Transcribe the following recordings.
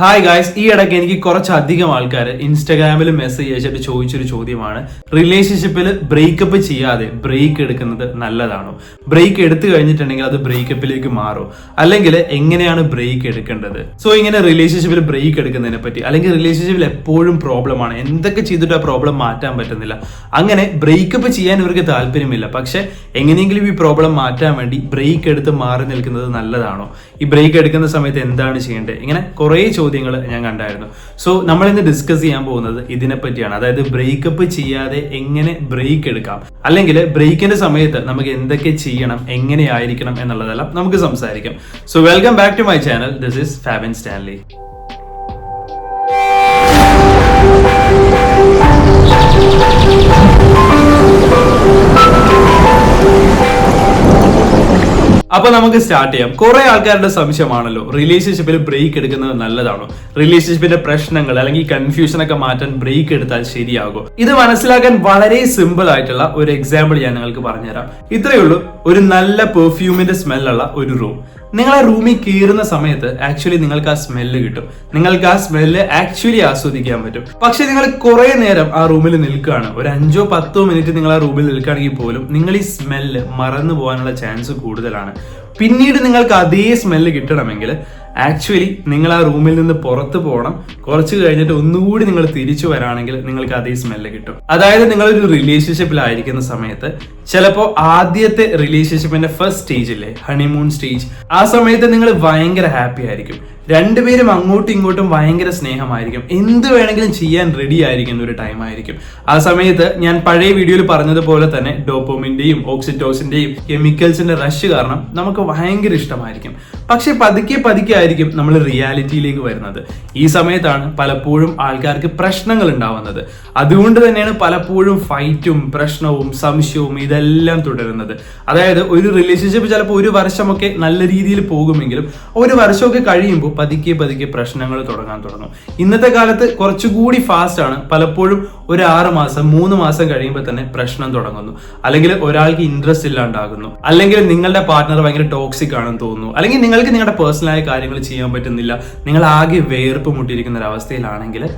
Hi guys ഈ ഇടയ്ക്ക് എനിക്ക് കുറച്ചധികം ആൾക്കാർ ഇൻസ്റ്റാഗ്രാമിൽ മെസ്സേജ് അയച്ചിട്ട് ചോദിച്ചൊരു ചോദ്യമാണ്. റിലേഷൻഷിപ്പിൽ ബ്രേക്കപ്പ് ചെയ്യാതെ ബ്രേക്ക് എടുക്കുന്നത് നല്ലതാണോ? ബ്രേക്ക് എടുത്തു കഴിഞ്ഞിട്ടുണ്ടെങ്കിൽ അത് ബ്രേക്കപ്പിലേക്ക് മാറും? അല്ലെങ്കിൽ എങ്ങനെയാണ് ബ്രേക്ക് എടുക്കേണ്ടത്? സോ ഇങ്ങനെ റിലേഷൻഷിപ്പിൽ ബ്രേക്ക് എടുക്കുന്നതിനെ പറ്റി അല്ലെങ്കിൽ റിലേഷൻഷിപ്പിൽ എപ്പോഴും പ്രോബ്ലമാണ് എന്തൊക്കെ ചെയ്തിട്ട് ആ പ്രോബ്ലം മാറ്റാൻ പറ്റുന്നില്ല. അങ്ങനെ ബ്രേക്കപ്പ് ചെയ്യാൻ ഇവർക്ക് താല്പര്യമില്ല. പക്ഷെ എങ്ങനെയെങ്കിലും ഈ പ്രോബ്ലം മാറ്റാൻ വേണ്ടി ബ്രേക്ക് എടുത്ത് മാറി നിൽക്കുന്നത് നല്ലതാണോ? ഈ ബ്രേക്ക് എടുക്കുന്ന സമയത്ത് എന്താണ് ചെയ്യേണ്ടത്? ഇങ്ങനെ കുറേ ചോദ്യങ്ങൾ ഞാൻ കണ്ടായിരുന്നു. സോ നമ്മൾ ഇന്ന് ഡിസ്കസ് ചെയ്യാൻ പോകുന്നത് ഇതിനെ പറ്റിയാണ് അതായത് ബ്രേക്കപ്പ് ചെയ്യാതെ എങ്ങനെ ബ്രേക്ക് എടുക്കാം? അല്ലെങ്കിൽ ബ്രേക്കിന്റെ സമയത്ത് നമുക്ക് എന്തൊക്കെ ചെയ്യണം എങ്ങനെയായിരിക്കണം എന്നുള്ളതെല്ലാം നമുക്ക് സംസാരിക്കാം. So welcome back to my channel this is Fabin Stanley അപ്പൊ നമുക്ക് സ്റ്റാർട്ട് ചെയ്യാം. കുറെ ആൾക്കാരുടെ സംശയമാണല്ലോ. റിലേഷൻഷിപ്പിൽ ബ്രേക്ക് എടുക്കുന്നത് നല്ലതാണോ? റിലേഷൻഷിപ്പിന്റെ പ്രശ്നങ്ങൾ അല്ലെങ്കിൽ കൺഫ്യൂഷൻ ഒക്കെ മാറ്റാൻ ബ്രേക്ക് എടുത്താൽ ശരിയാകും? ഇത് മനസ്സിലാക്കാൻ വളരെ സിമ്പിൾ ആയിട്ടുള്ള ഒരു എക്സാമ്പിൾ ഞാൻ നിങ്ങൾക്ക് പറഞ്ഞുതരാം. ഇത്രയേ ഉള്ളൂ. ഒരു നല്ല പെർഫ്യൂമിന്റെ സ്മെല്ലുള്ള ഒരു റൂം നിങ്ങൾ ആ റൂമിൽ കയറുന്ന സമയത്ത് ആക്ച്വലി നിങ്ങൾക്ക് ആ സ്മെല്ല് കിട്ടും. നിങ്ങൾക്ക് ആ സ്മെല്ല് ആക്ച്വലി ആസ്വദിക്കാൻ പറ്റും. പക്ഷെ നിങ്ങൾ കുറെ നേരം ആ റൂമിൽ നിൽക്കുകയാണ്. ഒരു അഞ്ചോ പത്തോ മിനിറ്റ് നിങ്ങൾ ആ റൂമിൽ നിൽക്കുകയാണെങ്കിൽ പോലും നിങ്ങൾ ഈ സ്മെല്ല് മറന്നു പോകാനുള്ള ചാൻസ് കൂടുതലാണ്. പിന്നീട് നിങ്ങൾക്ക് അതേ സ്മെല്ല് കിട്ടണമെങ്കിൽ ആക്ച്വലി നിങ്ങൾ ആ റൂമിൽ നിന്ന് പുറത്തു പോകണം കുറച്ച് കഴിഞ്ഞിട്ട് ഒന്നുകൂടി നിങ്ങൾ തിരിച്ചു വരാണെങ്കിൽ നിങ്ങൾക്ക് അതേ സ്മെല്ല് കിട്ടും. അതായത് നിങ്ങളൊരു റിലേഷൻഷിപ്പിലായിരിക്കുന്ന സമയത്ത് ചിലപ്പോൾ ആദ്യത്തെ റിലേഷൻഷിപ്പിന്റെ ഫസ്റ്റ് സ്റ്റേജില്ലേ ഹണിമൂൺ സ്റ്റേജ് ആ സമയത്ത് നിങ്ങൾ ഭയങ്കര ഹാപ്പി ആയിരിക്കും. രണ്ടുപേരും അങ്ങോട്ടും ഇങ്ങോട്ടും ഭയങ്കര സ്നേഹമായിരിക്കും. എന്ത് വേണമെങ്കിലും ചെയ്യാൻ റെഡി ആയിരിക്കുന്ന ഒരു ടൈം ആയിരിക്കും. ആ സമയത്ത് ഞാൻ പഴയ വീഡിയോയിൽ പറഞ്ഞതുപോലെ തന്നെ ഡോപ്പോമിന്റെയും ഓക്സിറ്റോസിന്റെയും കെമിക്കൽസിന്റെ റഷ് കാരണം നമുക്ക് ഭയങ്കര ഇഷ്ടമായിരിക്കും. പക്ഷെ പതുക്കെ പതുക്കെ ആയിരിക്കും നമ്മൾ റിയാലിറ്റിയിലേക്ക് വരുന്നത്. ഈ സമയത്താണ് പലപ്പോഴും ആൾക്കാർക്ക് പ്രശ്നങ്ങൾ ഉണ്ടാവുന്നത്. അതുകൊണ്ട് തന്നെയാണ് പലപ്പോഴും ഫൈറ്റും പ്രശ്നവും സംശയവും ഇതെല്ലാം തുടരുന്നത്. അതായത് ഒരു റിലേഷൻഷിപ്പ് ചിലപ്പോൾ ഒരു വർഷമൊക്കെ നല്ല രീതിയിൽ പോകുമെങ്കിലും ഒരു വർഷമൊക്കെ കഴിയുമ്പോൾ പതുക്കെ പതുക്കെ പ്രശ്നങ്ങൾ തുടങ്ങാൻ തുടങ്ങും. ഇന്നത്തെ കാലത്ത് കുറച്ചുകൂടി ഫാസ്റ്റ് ആണ്. പലപ്പോഴും ഒരു ആറ് മാസം മൂന്ന് മാസം കഴിയുമ്പോൾ തന്നെ പ്രശ്നം തുടങ്ങുന്നു. അല്ലെങ്കിൽ ഒരാൾക്ക് ഇൻട്രസ്റ്റ് ഇല്ലാണ്ടാകുന്നു. അല്ലെങ്കിൽ നിങ്ങളുടെ പാർട്ട്ണർ ഭയങ്കര ടോക്സിക് ആണെന്ന് തോന്നുന്നു. അല്ലെങ്കിൽ നിങ്ങൾക്ക് നിങ്ങളുടെ പേഴ്സണലായ കാര്യങ്ങൾ ചെയ്യാൻ പറ്റുന്നില്ല. നിങ്ങൾ ആകെ വേർപ്പ് മുട്ടിയിരിക്കുന്ന ഒരു അവസ്ഥയിലാണെങ്കിൽ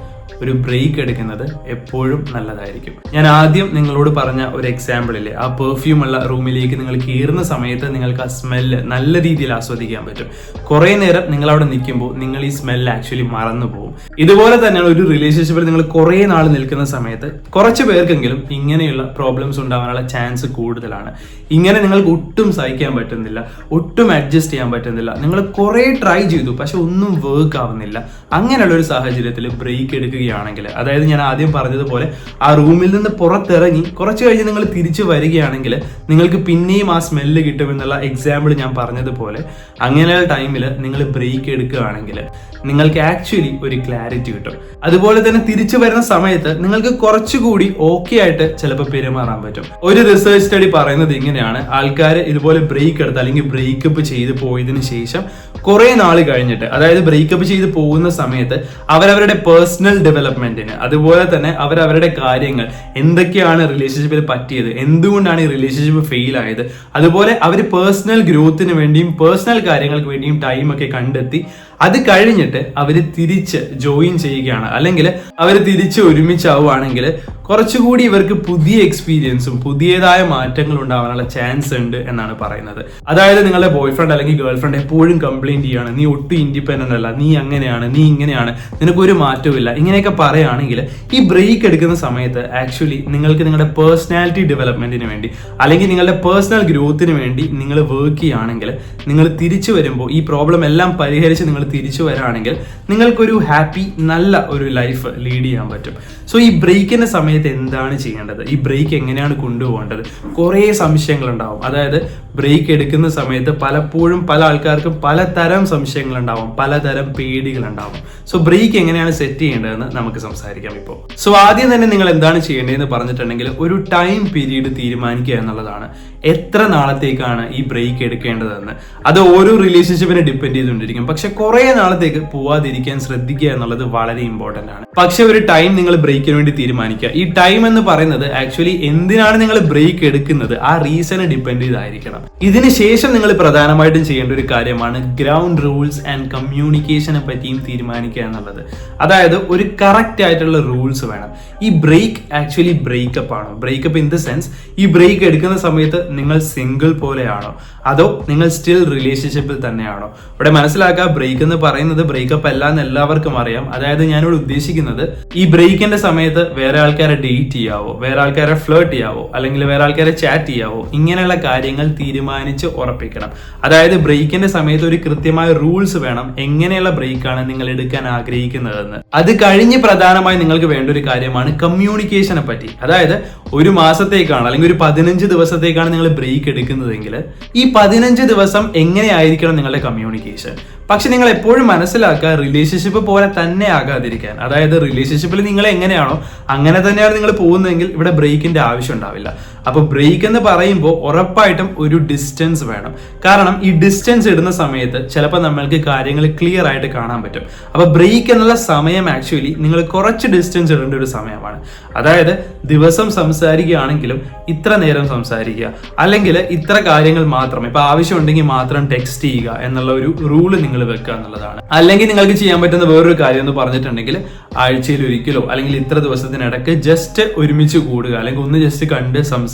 ഒരു ബ്രേക്ക് എടുക്കുന്നത് എപ്പോഴും നല്ലതായിരിക്കും. ഞാൻ ആദ്യം നിങ്ങളോട് പറഞ്ഞ ഒരു എക്സാമ്പിൾ ഇല്ലേ? ആ പെർഫ്യൂം ഉള്ള റൂമിലേക്ക് നിങ്ങൾ കയറുന്ന സമയത്ത് നിങ്ങൾക്ക് ആ സ്മെല്ല് നല്ല രീതിയിൽ ആസ്വദിക്കാൻ പറ്റും. കുറെ നേരം നിങ്ങൾ അവിടെ നിൽക്കുമ്പോൾ നിങ്ങൾ ഈ സ്മെല്ല് ആക്ച്വലി മറന്നു പോകും. ഇതുപോലെ തന്നെയാണ് ഒരു റിലേഷൻഷിപ്പിൽ നിങ്ങൾ കുറെ നാൾ നിൽക്കുന്ന സമയത്ത് കുറച്ച് പേർക്കെങ്കിലും ഇങ്ങനെയുള്ള പ്രോബ്ലംസ് ഉണ്ടാവാനുള്ള ചാൻസ് കൂടുതലാണ്. ഇങ്ങനെ നിങ്ങൾക്ക് ഒട്ടും സഹിക്കാൻ പറ്റുന്നില്ല ഒട്ടും അഡ്ജസ്റ്റ് ചെയ്യാൻ പറ്റുന്നില്ല. നിങ്ങൾ കുറെ ട്രൈ ചെയ്തു പക്ഷെ ഒന്നും വർക്ക് ആവുന്നില്ല. അങ്ങനെയുള്ള ഒരു സാഹചര്യത്തിൽ ബ്രേക്ക് എടുക്കുകയാണെങ്കിൽ അതായത് ഞാൻ ആദ്യം പറഞ്ഞതുപോലെ ആ റൂമിൽ നിന്ന് പുറത്തിറങ്ങി കുറച്ച് കഴിഞ്ഞ് നിങ്ങൾ തിരിച്ചു വരികയാണെങ്കിൽ നിങ്ങൾക്ക് പിന്നെയും ആ സ്മെല്ല് കിട്ടുമെന്നുള്ള എക്സാമ്പിൾ ഞാൻ പറഞ്ഞതുപോലെ അങ്ങനെയുള്ള ടൈമിൽ നിങ്ങൾ ബ്രേക്ക് എടുക്കുകയാണെങ്കിൽ നിങ്ങൾക്ക് ആക്ച്വലി ഒരു ക്ലാരിറ്റി കിട്ടും. അതുപോലെ തന്നെ തിരിച്ചു വരുന്ന സമയത്ത് നിങ്ങൾക്ക് കുറച്ചുകൂടി ഓക്കെ ആയിട്ട് ചിലപ്പോൾ പെരുമാറാൻ പറ്റും. ഒരു റിസർച്ച് സ്റ്റഡി പറയുന്നത് ഇങ്ങനെയാണ്. ആൾക്കാർ ഇതുപോലെ ബ്രേക്ക് എടുത്ത് അല്ലെങ്കിൽ ബ്രേക്കപ്പ് ചെയ്ത് പോയതിനു ശേഷം കുറെ നാൾ കഴിഞ്ഞിട്ട് അതായത് ബ്രേക്കപ്പ് ചെയ്ത് പോകുന്ന സമയത്ത് അവരവരുടെ പേഴ്സണൽ ഡെവലപ്മെന്റിന് അതുപോലെ തന്നെ അവരവരുടെ കാര്യങ്ങൾ എന്തൊക്കെയാണ് റിലേഷൻഷിപ്പിൽ പറ്റിയത് എന്തുകൊണ്ടാണ് ഈ റിലേഷൻഷിപ്പ് ഫെയിൽ ആയത് അതുപോലെ അവർ പേഴ്സണൽ ഗ്രോത്തിന് വേണ്ടിയും പേഴ്സണൽ കാര്യങ്ങൾക്ക് വേണ്ടിയും ടൈമൊക്കെ കണ്ടെത്തി അത് കഴിഞ്ഞിട്ട് അവർ തിരിച്ച് ജോയിൻ ചെയ്യുകയാണ്. അല്ലെങ്കിൽ അവർ തിരിച്ച് ഒരുമിച്ചാവുകയാണെങ്കിൽ കുറച്ചുകൂടി ഇവർക്ക് പുതിയ എക്സ്പീരിയൻസും പുതിയതായ മാറ്റങ്ങൾ ഉണ്ടാവാനുള്ള ചാൻസ് ഉണ്ട് എന്നാണ് പറയുന്നത്. അതായത് നിങ്ങളുടെ ബോയ് ഫ്രണ്ട് അല്ലെങ്കിൽ ഗേൾ ഫ്രണ്ട് എപ്പോഴും കംപ്ലൈന്റ് ചെയ്യാണ്. നീ ഒട്ടും ഇൻഡിപെൻഡന്റ് അല്ല. നീ അങ്ങനെയാണ്. നീ ഇങ്ങനെയാണ്. നിനക്കൊരു ഒരു മാറ്റവും ഇങ്ങനെയൊക്കെ പറയുകയാണെങ്കിൽ ഈ ബ്രേക്ക് എടുക്കുന്ന സമയത്ത് ആക്ച്വലി നിങ്ങൾക്ക് നിങ്ങളുടെ പേഴ്സണാലിറ്റി ഡെവലപ്മെന്റിന് വേണ്ടി അല്ലെങ്കിൽ നിങ്ങളുടെ പേഴ്സണൽ ഗ്രോത്തിന് വേണ്ടി നിങ്ങൾ വർക്ക് ചെയ്യുകയാണെങ്കിൽ നിങ്ങൾ തിരിച്ചു വരുമ്പോൾ ഈ പ്രോബ്ലം എല്ലാം പരിഹരിച്ച് നിങ്ങൾ തിരിച്ചു വരാണെങ്കിൽ നിങ്ങൾക്കൊരു ഹാപ്പി നല്ല ഒരു ലൈഫ് ലീഡ് ചെയ്യാൻ പറ്റും. സോ ഈ ബ്രേക്കിന്റെ സമയത്ത് എന്താണ് ചെയ്യേണ്ടത്? ഈ ബ്രേക്ക് എങ്ങനെയാണ് കൊണ്ടുപോകേണ്ടത്? കുറേ സംശയങ്ങളുണ്ടാവും. അതായത് ബ്രേക്ക് എടുക്കുന്ന സമയത്ത് പലപ്പോഴും പല ആൾക്കാർക്കും പലതരം സംശയങ്ങളുണ്ടാവും പലതരം പേടികളുണ്ടാവും. സോ ബ്രേക്ക് എങ്ങനെയാണ് സെറ്റ് ചെയ്യേണ്ടതെന്ന് നമുക്ക് സംസാരിക്കാം ഇപ്പോൾ. സോ ആദ്യം തന്നെ നിങ്ങൾ എന്താണ് ചെയ്യേണ്ടതെന്ന് പറഞ്ഞിട്ടുണ്ടെങ്കിൽ ഒരു ടൈം പീരീഡ് തീരുമാനിക്കുക എന്നുള്ളതാണ്. എത്ര നാളത്തേക്കാണ് ഈ ബ്രേക്ക് എടുക്കേണ്ടതെന്ന്. അത് ഓരോ റിലേഷൻഷിപ്പിനെ ഡിപ്പെൻഡ് ചെയ്തുകൊണ്ടിരിക്കും. പക്ഷെ കുറെ കുറെ നാളത്തേക്ക് പോവാതിരിക്കാൻ ശ്രദ്ധിക്കുക എന്നുള്ളത് വളരെ ഇമ്പോർട്ടന്റ് ആണ്. പക്ഷെ ഒരു ടൈം നിങ്ങൾ ബ്രേക്കിന് വേണ്ടി തീരുമാനിക്കുക. ഈ ടൈം എന്ന് പറയുന്നത് ആക്ച്വലി എന്തിനാണ് നിങ്ങൾ ബ്രേക്ക് എടുക്കുന്നത്? ആ റീസണ് ഡിപ്പെൻഡ് ചെയ്തായിരിക്കണം. ഇതിന് ശേഷം നിങ്ങൾ പ്രധാനമായിട്ടും ചെയ്യേണ്ട ഒരു കാര്യമാണ് ഗ്രൗണ്ട് റൂൾസ് ആൻഡ് കമ്മ്യൂണിക്കേഷനെ പറ്റിയും തീരുമാനിക്കുക എന്നുള്ളത്. അതായത് ഒരു കറക്റ്റ് ആയിട്ടുള്ള റൂൾസ് വേണം. ഈ ബ്രേക്ക് ആക്ച്വലി ബ്രേക്കപ്പ് ആണോ? ബ്രേക്കപ്പ് ഇൻ ദ സെൻസ് ഈ ബ്രേക്ക് എടുക്കുന്ന സമയത്ത് നിങ്ങൾ സിംഗിൾ പോലെയാണോ? അതോ നിങ്ങൾ സ്റ്റിൽ റിലേഷൻഷിപ്പിൽ തന്നെയാണോ? ഇവിടെ മനസ്സിലാക്കുക ബ്രേക്ക് എന്ന് പറയുന്നത് ബ്രേക്കപ്പ് അല്ല എന്ന് എല്ലാവർക്കും അറിയാം. അതായത് ഞാനിവിടെ ഉദ്ദേശിക്കുന്നത് ഈ ബ്രേക്കിന്റെ സമയത്ത് വേറെ ആൾക്കാരെ ഡേറ്റ് ചെയ്യാവോ വേറെ ആൾക്കാരെ ഫ്ലേർട്ട് ചെയ്യാവോ അല്ലെങ്കിൽ വേറെ ആൾക്കാരെ ചാറ്റ് ചെയ്യാവോ ഇങ്ങനെയുള്ള കാര്യങ്ങൾ തീരുമാനിച്ച് ഉറപ്പിക്കണം. അതായത് ബ്രേക്കിന്റെ സമയത്ത് ഒരു കൃത്യമായ റൂൾസ് വേണം എങ്ങനെയുള്ള ബ്രേക്കാണ് നിങ്ങൾ എടുക്കാൻ ആഗ്രഹിക്കുന്നതെന്ന്. അത് കഴിഞ്ഞ് പ്രധാനമായി നിങ്ങൾക്ക് വേണ്ട ഒരു കാര്യമാണ് കമ്മ്യൂണിക്കേഷനെ പറ്റി. അതായത് ഒരു മാസത്തേക്കാണ് അല്ലെങ്കിൽ ഒരു പതിനഞ്ച് ദിവസത്തേക്കാണ് നിങ്ങൾ ബ്രേക്ക് എടുക്കുന്നതെങ്കിൽ ഈ പതിനഞ്ച് ദിവസം എങ്ങനെയായിരിക്കണം നിങ്ങളുടെ കമ്മ്യൂണിക്കേഷൻ പക്ഷെ നിങ്ങൾ എപ്പോഴും മനസ്സിലാക്കുക റിലേഷൻഷിപ്പ് പോലെ തന്നെ ആകാതിരിക്കാൻ. അതായത് റിലേഷൻഷിപ്പിൽ നിങ്ങൾ എങ്ങനെയാണോ അങ്ങനെ തന്നെയാണ് നിങ്ങൾ പോകുന്നതെങ്കിൽ ഇവിടെ ബ്രേക്കിന്റെ ആവശ്യം ഉണ്ടാവില്ല. അപ്പൊ ബ്രേക്ക് എന്ന് പറയുമ്പോൾ ഉറപ്പായിട്ടും ഒരു ഡിസ്റ്റൻസ് വേണം. കാരണം ഈ ഡിസ്റ്റൻസ് ഇടുന്ന സമയത്ത് ചിലപ്പോൾ നമ്മൾക്ക് കാര്യങ്ങൾ ക്ലിയർ ആയിട്ട് കാണാൻ പറ്റും. അപ്പോൾ ബ്രേക്ക് എന്നുള്ള സമയം ആക്ച്വലി നിങ്ങൾ കുറച്ച് ഡിസ്റ്റൻസ് ഇടേണ്ട ഒരു സമയമാണ്. അതായത് ദിവസം സംസാരിക്കുകയാണെങ്കിലും ഇത്ര നേരം സംസാരിക്കുക. അല്ലെങ്കിൽ ഇത്ര കാര്യങ്ങൾ മാത്രം ഇപ്പൊ ആവശ്യമുണ്ടെങ്കിൽ മാത്രം ടെക്സ്റ്റ് ചെയ്യുക എന്നുള്ള ഒരു റൂൾ നിങ്ങൾ വെക്കുക എന്നുള്ളതാണ്. അല്ലെങ്കിൽ നിങ്ങൾക്ക് ചെയ്യാൻ പറ്റുന്ന വേറൊരു കാര്യം എന്ന് പറഞ്ഞിട്ടുണ്ടെങ്കിൽ ആഴ്ചയിൽ ഒരിക്കലോ അല്ലെങ്കിൽ ഇത്ര ദിവസത്തിനിടയ്ക്ക് ജസ്റ്റ് ഒരുമിച്ച് കൂടുക. അല്ലെങ്കിൽ ഒന്ന് ജസ്റ്റ് കണ്ട് സംസാരിക്കുക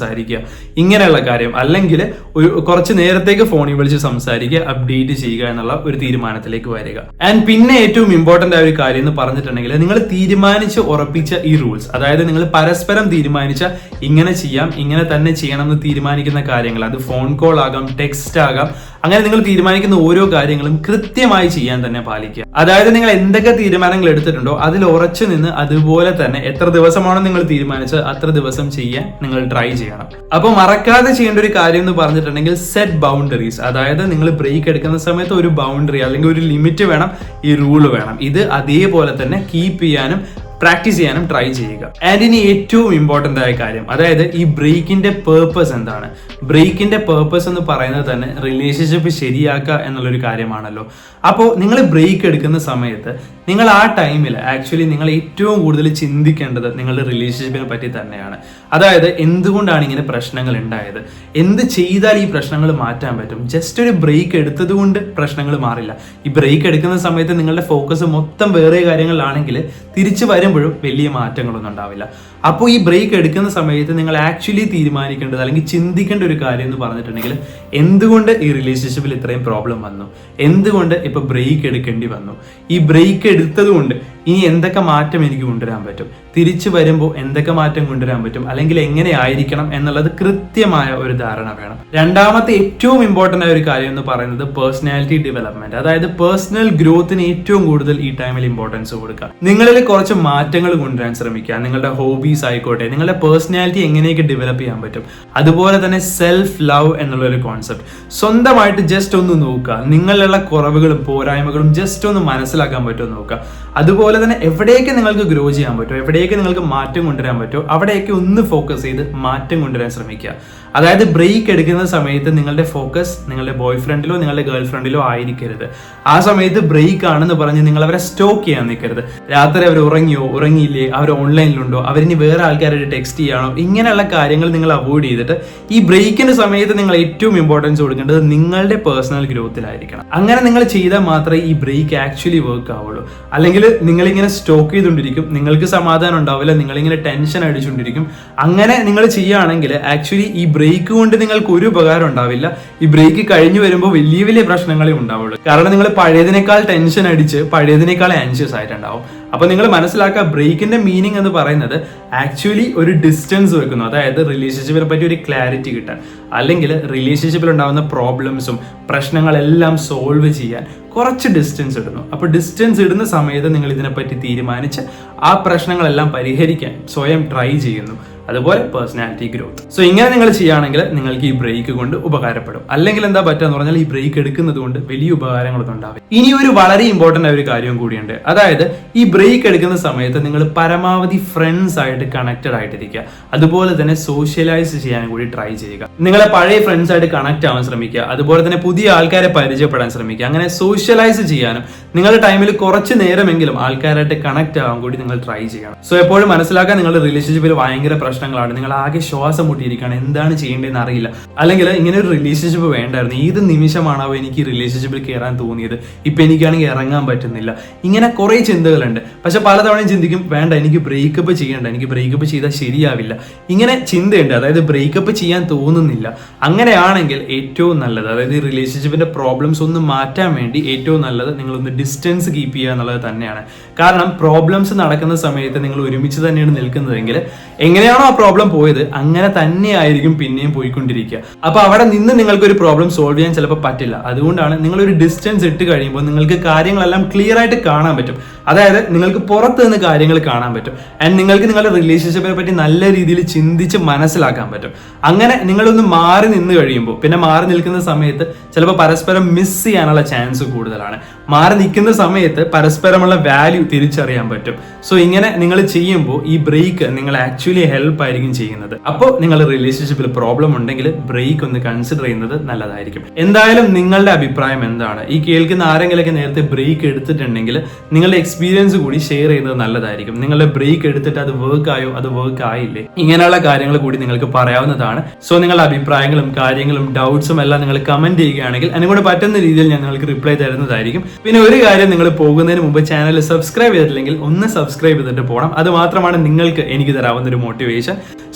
ഇങ്ങനെയുള്ള കാര്യം. അല്ലെങ്കിൽ ഒരു കുറച്ച് നേരത്തേക്ക് ഫോണിൽ വിളിച്ച് സംസാരിക്കുക അപ്ഡേറ്റ് ചെയ്യുക എന്നുള്ള ഒരു തീരുമാനത്തിലേക്ക് വരിക. ആൻഡ് പിന്നെ ഏറ്റവും ഇമ്പോർട്ടന്റ് ആയ ഒരു കാര്യം എന്ന് പറഞ്ഞിട്ടുണ്ടെങ്കിൽ നിങ്ങൾ തീരുമാനിച്ച് ഉറപ്പിച്ച ഈ റൂൾസ് അതായത് നിങ്ങൾ പരസ്പരം തീരുമാനിച്ച ഇങ്ങനെ ചെയ്യാം ഇങ്ങനെ തന്നെ ചെയ്യണം എന്ന് തീരുമാനിക്കുന്ന കാര്യങ്ങൾ. അത് ഫോൺ കോൾ ആകാം ടെക്സ്റ്റ് ആകാം അങ്ങനെ നിങ്ങൾ തീരുമാനിക്കുന്ന ഓരോ കാര്യങ്ങളും കൃത്യമായി ചെയ്യാൻ തന്നെ പാലിക്കുക. അതായത് നിങ്ങൾ എന്തൊക്കെ തീരുമാനങ്ങൾ എടുത്തിട്ടുണ്ടോ അതിൽ ഉറച്ചു നിന്ന് അതുപോലെ തന്നെ എത്ര ദിവസമാണോ നിങ്ങൾ തീരുമാനിച്ചത് അത്ര ദിവസം ചെയ്യാൻ നിങ്ങൾ ട്രൈ ചെയ്യണം. അപ്പോൾ മറക്കാതെ ചെയ്യേണ്ട ഒരു കാര്യം എന്ന് പറഞ്ഞിട്ടുണ്ടെങ്കിൽ സെറ്റ് ബൗണ്ടറീസ് അതായത് നിങ്ങൾ ബ്രേക്ക് എടുക്കുന്ന സമയത്ത് ഒരു ബൗണ്ടറി അല്ലെങ്കിൽ ഒരു ലിമിറ്റ് വേണം ഈ റൂൾ വേണം. ഇത് അതേപോലെ തന്നെ കീപ്പ് ചെയ്യാനും പ്രാക്ടീസ് ചെയ്യാനും ട്രൈ ചെയ്യുക. ആൻഡ് ഇനി ഏറ്റവും ഇമ്പോർട്ടന്റ് ആയ കാര്യം അതായത് ഈ ബ്രേക്കിന്റെ പേർപ്പസ് എന്താണ്? ബ്രേക്കിന്റെ പേർപ്പസ് എന്ന് പറയുന്നത് തന്നെ റിലേഷൻഷിപ്പ് ശരിയാക്കുക എന്നുള്ളൊരു കാര്യമാണല്ലോ. അപ്പോൾ നിങ്ങൾ ബ്രേക്ക് എടുക്കുന്ന സമയത്ത് നിങ്ങൾ ആ ടൈമിൽ ആക്ച്വലി നിങ്ങൾ ഏറ്റവും കൂടുതൽ ചിന്തിക്കേണ്ടത് നിങ്ങളുടെ റിലേഷൻഷിപ്പിനെ പറ്റി തന്നെയാണ്. അതായത് എന്തുകൊണ്ടാണ് ഇങ്ങനെ പ്രശ്നങ്ങൾ ഉണ്ടായത്? എന്ത് ചെയ്താൽ ഈ പ്രശ്നങ്ങൾ മാറ്റാൻ പറ്റും? ജസ്റ്റ് ഒരു ബ്രേക്ക് എടുത്തത് കൊണ്ട് പ്രശ്നങ്ങൾ മാറില്ല. ഈ ബ്രേക്ക് എടുക്കുന്ന സമയത്ത് നിങ്ങളുടെ ഫോക്കസ് മൊത്തം വേറെ കാര്യങ്ങളിലാണെങ്കിൽ തിരിച്ചു വരുമ്പോഴും വലിയ മാറ്റങ്ങളൊന്നും ഉണ്ടാവില്ല. അപ്പോൾ ഈ ബ്രേക്ക് എടുക്കുന്ന സമയത്ത് നിങ്ങൾ ആക്ച്വലി തീരുമാനിക്കേണ്ടത് അല്ലെങ്കിൽ ചിന്തിക്കേണ്ട ഒരു കാര്യം എന്ന് പറഞ്ഞിട്ടുണ്ടെങ്കിൽ എന്തുകൊണ്ട് ഈ റിലേഷൻഷിപ്പിൽ ഇത്രയും പ്രോബ്ലം വന്നു? എന്തുകൊണ്ട് ഇപ്പോൾ ബ്രേക്ക് എടുക്കേണ്ടി വന്നു? ഈ ബ്രേക്ക് എടുത്തത് കൊണ്ട് ഇനി എന്തൊക്കെ മാറ്റം എനിക്ക് കൊണ്ടുവരാൻ പറ്റും? തിരിച്ചു വരുമ്പോൾ എന്തൊക്കെ മാറ്റം കൊണ്ടുവരാൻ പറ്റും? അല്ലെങ്കിൽ എങ്ങനെ ആയിരിക്കണം എന്നുള്ളത് കൃത്യമായ ഒരു ധാരണ വേണം. രണ്ടാമത്തെ ഏറ്റവും ഇമ്പോർട്ടന്റ് ആയ ഒരു കാര്യം എന്ന് പറയുന്നത് പേഴ്സണാലിറ്റി ഡെവലപ്മെന്റ് അതായത് പേഴ്സണൽ ഗ്രോത്തിന് ഏറ്റവും കൂടുതൽ ഈ ടൈമിൽ ഇമ്പോർട്ടൻസ് കൊടുക്കുക. നിങ്ങളിൽ കുറച്ച് മാറ്റങ്ങൾ കൊണ്ടുവരാൻ ശ്രമിക്കുക. നിങ്ങളുടെ ഹോബീസ് ആയിക്കോട്ടെ. നിങ്ങളുടെ പേഴ്സണാലിറ്റി എങ്ങനെയൊക്കെ ഡെവലപ്പ് ചെയ്യാൻ പറ്റും? അതുപോലെ തന്നെ സെൽഫ് ലവ് എന്നുള്ള ഒരു കോൺസെപ്റ്റ് സ്വന്തമായിട്ട് ജസ്റ്റ് ഒന്ന് നോക്കുക. നിങ്ങളിലുള്ള കുറവുകളും പോരായ്മകളും ജസ്റ്റ് ഒന്ന് മനസ്സിലാക്കാൻ പറ്റുമോ നോക്കുക. അതുപോലെ തന്നെ എവിടെയൊക്കെ നിങ്ങൾക്ക് ഗ്രോ ചെയ്യാൻ പറ്റുമോ എവിടെയൊക്കെ നിങ്ങൾക്ക് മാറ്റം കൊണ്ടുവരാൻ പറ്റുമോ അവിടെയൊക്കെ ഒന്ന് ഫോക്കസ് ചെയ്ത് മാറ്റം കൊണ്ടുവരാൻ ശ്രമിക്കുക. അതായത് ബ്രേക്ക് എടുക്കുന്ന സമയത്ത് നിങ്ങളുടെ ഫോക്കസ് നിങ്ങളുടെ ബോയ് ഫ്രണ്ടിലോ നിങ്ങളുടെ ഗേൾ ഫ്രണ്ടിലോ ആയിരിക്കരുത്. ആ സമയത്ത് ബ്രേക്ക് ആണെന്ന് പറഞ്ഞ് നിങ്ങൾ അവരെ സ്റ്റോക്ക് ചെയ്യാൻ നിൽക്കരുത്. രാത്രി അവർ ഉറങ്ങിയോ ഉറങ്ങിയില്ലേ അവർ ഓൺലൈനിലുണ്ടോ അവരിനി വേറെ ആൾക്കാരായിട്ട് ടെക്സ്റ്റ് ചെയ്യാണോ ഇങ്ങനെയുള്ള കാര്യങ്ങൾ നിങ്ങൾ അവോയ്ഡ് ചെയ്തിട്ട് ഈ ബ്രേക്കിന്റെ സമയത്ത് നിങ്ങൾ ഏറ്റവും ഇമ്പോർട്ടൻസ് കൊടുക്കേണ്ടത് നിങ്ങളുടെ പേഴ്സണൽ ഗ്രോത്തിലായിരിക്കണം അങ്ങനെ നിങ്ങൾ ചെയ്താൽ മാത്രമേ ഈ ബ്രേക്ക് ആക്ച്വലി വർക്ക് ആവുള്ളൂ. അല്ലെങ്കിൽ നിങ്ങളിങ്ങനെ സ്റ്റോക്ക് ചെയ്തുകൊണ്ടിരിക്കും നിങ്ങൾക്ക് സമാധാനം ഉണ്ടാവില്ല നിങ്ങളിങ്ങനെ ടെൻഷൻ അടിച്ചുകൊണ്ടിരിക്കും. അങ്ങനെ നിങ്ങൾ ചെയ്യുകയാണെങ്കിൽ ആക്ച്വലി ഈ ബ്രേക്ക് കൊണ്ട് നിങ്ങൾക്ക് ഒരു ഉപകാരം ഉണ്ടാവില്ല. ഈ ബ്രേക്ക് കഴിഞ്ഞു വരുമ്പോൾ വലിയ വലിയ പ്രശ്നങ്ങളേ ഉണ്ടാവുള്ളൂ. കാരണം നിങ്ങൾ പഴയതിനേക്കാൾ ടെൻഷൻ അടിച്ച് പഴയതിനേക്കാൾ ആൻഷ്യസ് ആയിട്ടുണ്ടാവും. അപ്പൊ നിങ്ങൾ മനസ്സിലാക്കുക ബ്രേക്കിന്റെ മീനിങ് എന്ന് പറയുന്നത് ആക്ച്വലി ഒരു ഡിസ്റ്റൻസ് വെക്കുന്നു. അതായത് റിലേഷൻഷിപ്പിനെ പറ്റി ഒരു ക്ലാരിറ്റി കിട്ടാൻ. അല്ലെങ്കിൽ റിലേഷൻഷിപ്പിൽ ഉണ്ടാകുന്ന പ്രോബ്ലംസും പ്രശ്നങ്ങളെല്ലാം സോൾവ് ചെയ്യാൻ കുറച്ച് ഡിസ്റ്റൻസ് ഇടുന്നു. അപ്പോൾ ഡിസ്റ്റൻസ് ഇടുന്ന സമയത്ത് നിങ്ങൾ ഇതിനെപ്പറ്റി തീരുമാനിച്ച് ആ പ്രശ്നങ്ങളെല്ലാം പരിഹരിക്കാൻ സ്വയം ട്രൈ ചെയ്യുന്നു. അതുപോലെ പേഴ്സണാലിറ്റി ഗ്രോത്ത് സോ ഇങ്ങനെ നിങ്ങൾ ചെയ്യുകയാണെങ്കിൽ നിങ്ങൾക്ക് ഈ ബ്രേക്ക് കൊണ്ട് ഉപകാരപ്പെടും. അല്ലെങ്കിൽ എന്താ പറ്റുക എന്ന് പറഞ്ഞാൽ ഈ ബ്രേക്ക് എടുക്കുന്നത് കൊണ്ട് വലിയ ഉപകാരങ്ങളൊന്നും ഉണ്ടാവും ഇനി ഒരു വളരെ ഇമ്പോർട്ടന്റ് ആയ ഒരു കാര്യം കൂടിയുണ്ട്. അതായത് ഈ ബ്രേക്ക് എടുക്കുന്ന സമയത്ത് നിങ്ങൾ പരമാവധി ഫ്രണ്ട്സ് ആയിട്ട് കണക്റ്റഡ് ആയിട്ടിരിക്കുക. അതുപോലെ തന്നെ സോഷ്യലൈസ് ചെയ്യാൻ കൂടി ട്രൈ ചെയ്യുക. നിങ്ങളെ പഴയ ഫ്രണ്ട്സ് ആയിട്ട് കണക്ട് ആവാൻ ശ്രമിക്കുക. അതുപോലെ തന്നെ പുതിയ ആൾക്കാരെ പരിചയപ്പെടാൻ ശ്രമിക്കുക. അങ്ങനെ സോഷ്യലൈസ് ചെയ്യാനും നിങ്ങളുടെ ടൈമിൽ കുറച്ച് നേരമെങ്കിലും ആൾക്കാരായിട്ട് കണക്ട് ആവാൻ കൂടി നിങ്ങൾ ട്രൈ ചെയ്യണം. സോ എപ്പോഴും മനസ്സിലാക്കാൻ നിങ്ങളുടെ റിലേഷൻഷിപ്പിൽ ഭയങ്കര പ്രശ്നങ്ങളാണ്. നിങ്ങൾ ആകെ ശ്വാസം മുട്ടിയിരിക്കുകയാണ്. എന്താണ് ചെയ്യേണ്ടതെന്ന് അറിയില്ല. അല്ലെങ്കിൽ ഇങ്ങനെ ഒരു റിലേഷൻഷിപ്പ് വേണ്ടായിരുന്നു. ഏത് നിമിഷമാണോ എനിക്ക് റിലേഷൻഷിപ്പിൽ കയറാൻ തോന്നിയത്. ഇപ്പൊ എനിക്കാണെങ്കിൽ ഇറങ്ങാൻ പറ്റുന്നില്ല. ഇങ്ങനെ കുറെ ചിന്തകളുണ്ട്. പക്ഷെ പലതവണയും ചിന്തിക്കും വേണ്ട എനിക്ക് ബ്രേക്കപ്പ് ചെയ്യണ്ട. എനിക്ക് ബ്രേക്കപ്പ് ചെയ്താൽ ശരിയാവില്ല. ഇങ്ങനെ ചിന്തയുണ്ട്. അതായത് ബ്രേക്കപ്പ് ചെയ്യാൻ തോന്നുന്നില്ല. അങ്ങനെയാണെങ്കിൽ ഏറ്റവും നല്ലത് അതായത് ഈ റിലേഷൻഷിപ്പിന്റെ പ്രോബ്ലംസ് ഒന്ന് മാറ്റാൻ വേണ്ടി ഏറ്റവും നല്ലത് നിങ്ങളൊന്ന് ഡിസ്റ്റൻസ് കീപ്പ് ചെയ്യുക എന്നുള്ളത് തന്നെയാണ്. കാരണം പ്രോബ്ലംസ് നടക്കുന്ന സമയത്ത് നിങ്ങൾ ഒരുമിച്ച് തന്നെയാണ് നിൽക്കുന്നതെങ്കിൽ എങ്ങനെയാണോ ആ പ്രോബ്ലം പോയത്. അങ്ങനെ തന്നെയായിരിക്കും പിന്നെയും പോയിക്കൊണ്ടിരിക്കുക. അപ്പൊ അവിടെ നിന്ന് നിങ്ങൾക്ക് ഒരു പ്രോബ്ലം സോൾവ് ചെയ്യാൻ ചിലപ്പോൾ പറ്റില്ല. അതുകൊണ്ടാണ് നിങ്ങൾ ഒരു ഡിസ്റ്റൻസ് ഇട്ട് കഴിയുമ്പോൾ നിങ്ങൾക്ക് കാര്യങ്ങളെല്ലാം ക്ലിയർ ആയിട്ട് കാണാൻ പറ്റും. അതായത് നിങ്ങൾക്ക് പുറത്ത് നിന്ന് കാര്യങ്ങൾ കാണാൻ പറ്റും. ആൻഡ് നിങ്ങൾക്ക് നിങ്ങളുടെ റിലേഷൻഷിപ്പിനെ പറ്റി നല്ല രീതിയിൽ ചിന്തിച്ച് മനസ്സിലാക്കാൻ പറ്റും. അങ്ങനെ നിങ്ങളൊന്ന് മാറി നിന്ന് കഴിയുമ്പോൾ പിന്നെ മാറി നിൽക്കുന്ന സമയത്ത് ചിലപ്പോൾ പരസ്പരം മിസ് ചെയ്യാനുള്ള ചാൻസ് കൂടുതലാണ്. മാറി നിൽക്കുന്ന സമയത്ത് പരസ്പരമുള്ള വാല്യൂ തിരിച്ചറിയാൻ പറ്റും. സോ ഇങ്ങനെ നിങ്ങൾ ചെയ്യുമ്പോൾ ഈ ബ്രേക്ക് നിങ്ങൾ ആക്ച്വലി ഹെൽപ്പ് ആയിരിക്കും ചെയ്യുന്നത്. അപ്പോൾ നിങ്ങൾ റിലേഷൻഷിപ്പിൽ പ്രോബ്ലം ഉണ്ടെങ്കിൽ ബ്രേക്ക് ഒന്ന് കൺസിഡർ ചെയ്യുന്നത് നല്ലതായിരിക്കും. എന്തായാലും നിങ്ങളുടെ അഭിപ്രായം എന്താണ്? ഈ കേൾക്കുന്ന ആരെങ്കിലൊക്കെ നേരത്തെ ബ്രേക്ക് എടുത്തിട്ടുണ്ടെങ്കിൽ നിങ്ങളുടെ എക്സ്പീരിയൻസ് കൂടി ഷെയർ ചെയ്യുന്നത് നല്ലതായിരിക്കും. നിങ്ങളുടെ ബ്രേക്ക് എടുത്തിട്ട് അത് വർക്ക് ആയോ? അത് വർക്ക് ആയില്ലേ? ഇങ്ങനെയുള്ള കാര്യങ്ങൾ കൂടി നിങ്ങൾക്ക് പറയാവുന്നതാണ്. സോ നിങ്ങളുടെ അഭിപ്രായങ്ങളും കാര്യങ്ങളും ഡൗട്ട്സും എല്ലാം നിങ്ങൾ കമന്റ് ചെയ്യുകയാണെങ്കിൽ അതിനെ കൂടെ പറ്റുന്ന രീതിയിൽ ഞാൻ നിങ്ങൾക്ക് റിപ്ലൈ തരുന്നതായിരിക്കും. പിന്നെ ഒരു കാര്യം നിങ്ങൾ പോകുന്നതിന് മുമ്പ് ചാനൽ സബ്സ്ക്രൈബ് ചെയ്തിട്ടില്ലെങ്കിൽ ഒന്ന് സബ്സ്ക്രൈബ് ചെയ്തിട്ട് പോകണം അത് മാത്രമാണ് നിങ്ങൾക്ക് എനിക്ക് തരാവുന്ന ഒരു മോട്ടിവേഷൻ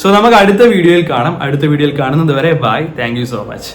സോ നമുക്ക് അടുത്ത വീഡിയോയിൽ കാണാം. അടുത്ത വീഡിയോയിൽ കാണുന്നത് വരെ ബൈ താങ്ക് സോ മച്ച്